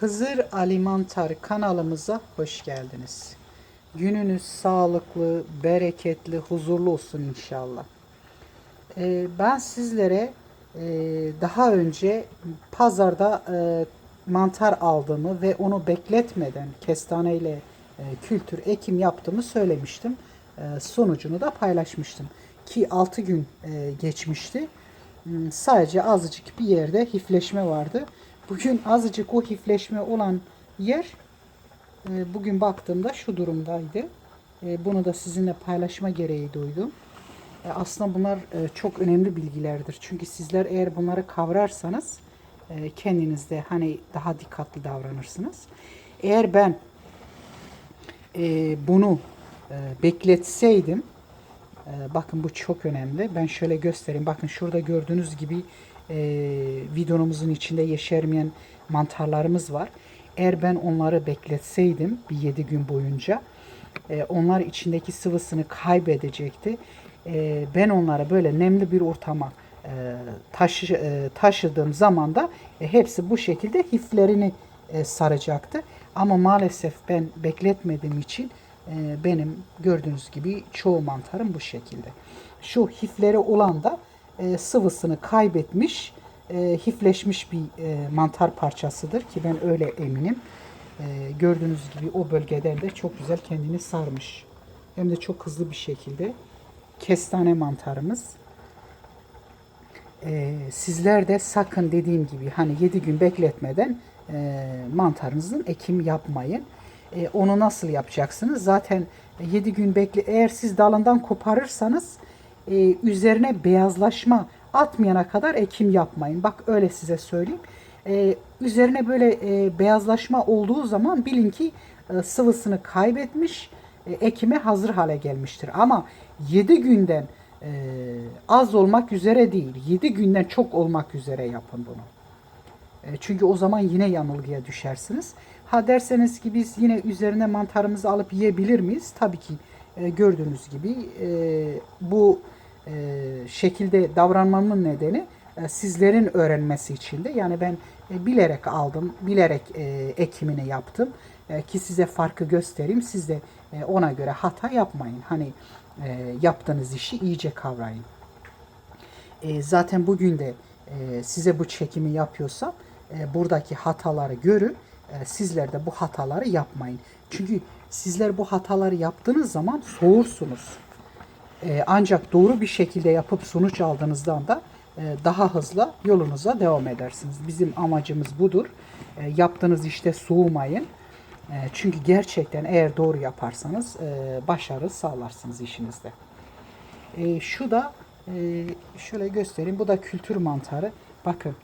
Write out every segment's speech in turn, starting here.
Hızır Ali Mantar kanalımıza hoş geldiniz. Gününüz sağlıklı, bereketli, huzurlu olsun inşallah. Ee, ben sizlere e, daha önce pazarda e, mantar aldığımı ve onu bekletmeden kestaneyle e, kültür ekim yaptığımı söylemiştim. Sonucunu da paylaşmıştım. Ki 6 gün geçmişti. Hmm, Sadece azıcık bir yerde hifleşme vardı. Bugün azıcık o hifleşme olan yer e, bugün baktığımda şu durumdaydı. E, Bunu da sizinle paylaşma gereği duydum. E, Aslında bunlar çok önemli bilgilerdir. Çünkü sizler eğer bunları kavrarsanız e, kendinizde hani daha dikkatli davranırsınız. Eğer ben bunu bekletseydim bakın bu çok önemli. Ben şöyle göstereyim. Bakın şurada gördüğünüz gibi e, videomuzun içinde yeşermeyen mantarlarımız var. Eğer ben onları bekletseydim bir 7 gün boyunca e, onlar içindeki sıvısını kaybedecekti. E, ben onları böyle nemli bir ortama e, taşı, e, taşıdığım zaman da e, hepsi bu şekilde hiflerini e, saracaktı. Ama maalesef ben bekletmediğim için e, benim gördüğünüz gibi çoğu mantarım bu şekilde. Şu hifleri olan da e, sıvısını kaybetmiş, e, hifleşmiş bir e, mantar parçasıdır ki ben öyle eminim. E, gördüğünüz gibi o bölgeden de çok güzel kendini sarmış. Hem de çok hızlı bir şekilde. Kestane mantarımız. E, sizler de sakın dediğim gibi hani 7 gün bekletmeden e, mantarınızın ekim yapmayın. E, onu nasıl yapacaksınız? Zaten 7 gün bekle. Eğer siz dalından koparırsanız e, üzerine beyazlaşma atmayana kadar ekim yapmayın. Bak öyle size söyleyeyim. E, üzerine böyle e, beyazlaşma olduğu zaman bilin ki e, sıvısını kaybetmiş, e, ekime hazır hale gelmiştir. Ama 7 günden e, az olmak üzere değil, 7 günden çok olmak üzere yapın bunu. E, Çünkü o zaman yine yanılgıya düşersiniz. Ha derseniz ki biz yine üzerine mantarımızı alıp yiyebilir miyiz? Tabii ki e, gördüğünüz gibi e, bu e, şekilde davranmamın nedeni e, sizlerin öğrenmesi için de. Yani ben e, bilerek aldım, bilerek e, ekimini yaptım E, ki size farkı göstereyim. Siz de e, ona göre hata yapmayın. Hani e, yaptığınız işi iyice kavrayın. E, zaten bugün de e, size bu çekimi yapıyorsam e, buradaki hataları görün. E, sizler de bu hataları yapmayın. Çünkü sizler bu hataları yaptığınız zaman soğursunuz. E, ancak doğru bir şekilde yapıp sonuç aldığınızdan da e, daha hızlı yolunuza devam edersiniz. Bizim amacımız budur. E, yaptığınız işte soğumayın. E, çünkü gerçekten eğer doğru yaparsanız başarı sağlarsınız işinizde. Şu da şöyle göstereyim. Bu da kültür mantarı. Bakın.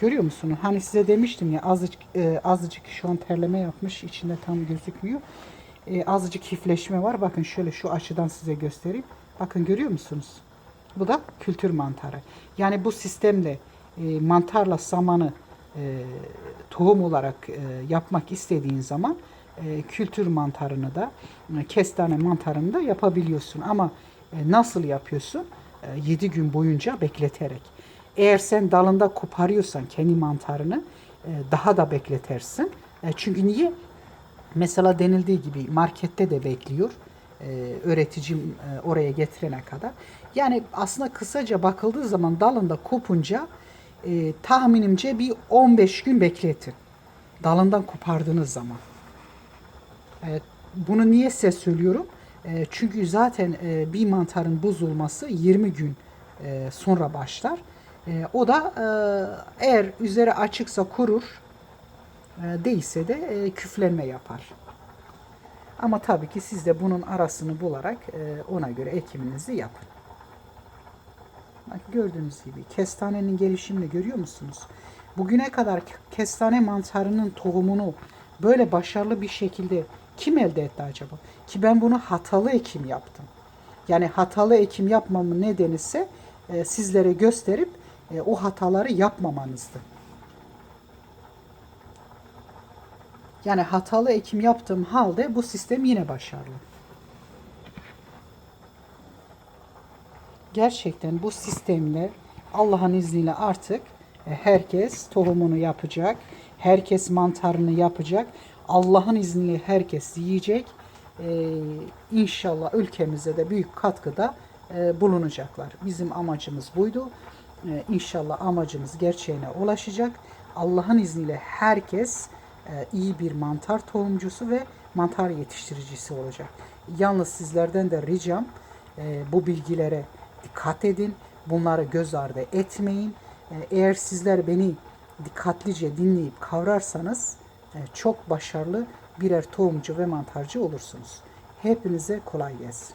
Görüyor musunuz? Hani size demiştim ya azıcık azıcık şu an terleme yapmış. içinde tam gözükmüyor. Azıcık hifleşme var. Bakın şöyle şu açıdan size göstereyim. Bakın görüyor musunuz? Bu da kültür mantarı. Yani bu sistemle e, mantarla samanı e, tohum olarak e, yapmak istediğin zaman e, kültür mantarını da e, kestane mantarını da yapabiliyorsun. Ama e, nasıl yapıyorsun? E, 7 gün boyunca bekleterek. Eğer sen dalında koparıyorsan kendi mantarını e, daha da bekletersin. E, çünkü niye? Mesela denildiği gibi markette de bekliyor. E, öğreticim e, oraya getirene kadar. Yani aslında kısaca bakıldığı zaman dalında kopunca e, tahminimce bir 15 gün bekletin. Dalından kopardığınız zaman. Evet, bunu niye size söylüyorum? E, çünkü zaten e, bir mantarın bozulması 20 gün e, sonra başlar. E, o da e, eğer üzeri açıksa kurur, e, değilse de e, küflenme yapar. Ama tabii ki siz de bunun arasını bularak e, ona göre ekiminizi yapın. Bak gördüğünüz gibi kestanenin gelişimini görüyor musunuz? Bugüne kadar kestane mantarının tohumunu böyle başarılı bir şekilde kim elde etti acaba? Ki ben bunu hatalı ekim yaptım. Yani hatalı ekim yapmamın nedeni ise e, sizlere gösterip e, o hataları yapmamanızdı. Yani hatalı ekim yaptığım halde bu sistem yine başarılı. Gerçekten bu sistemle Allah'ın izniyle artık e, herkes tohumunu yapacak. Herkes mantarını yapacak. Allah'ın izniyle herkes yiyecek. Ee, inşallah ülkemize de büyük katkıda e, bulunacaklar. Bizim amacımız buydu. Ee, inşallah amacımız gerçeğine ulaşacak. Allah'ın izniyle herkes iyi bir mantar tohumcusu ve mantar yetiştiricisi olacak. Yalnız sizlerden de ricam e, bu bilgilere dikkat edin. Bunları göz ardı etmeyin. E, eğer sizler beni dikkatlice dinleyip kavrarsanız e, çok başarılı birer tohumcu ve mantarcı olursunuz. Hepinize kolay gelsin.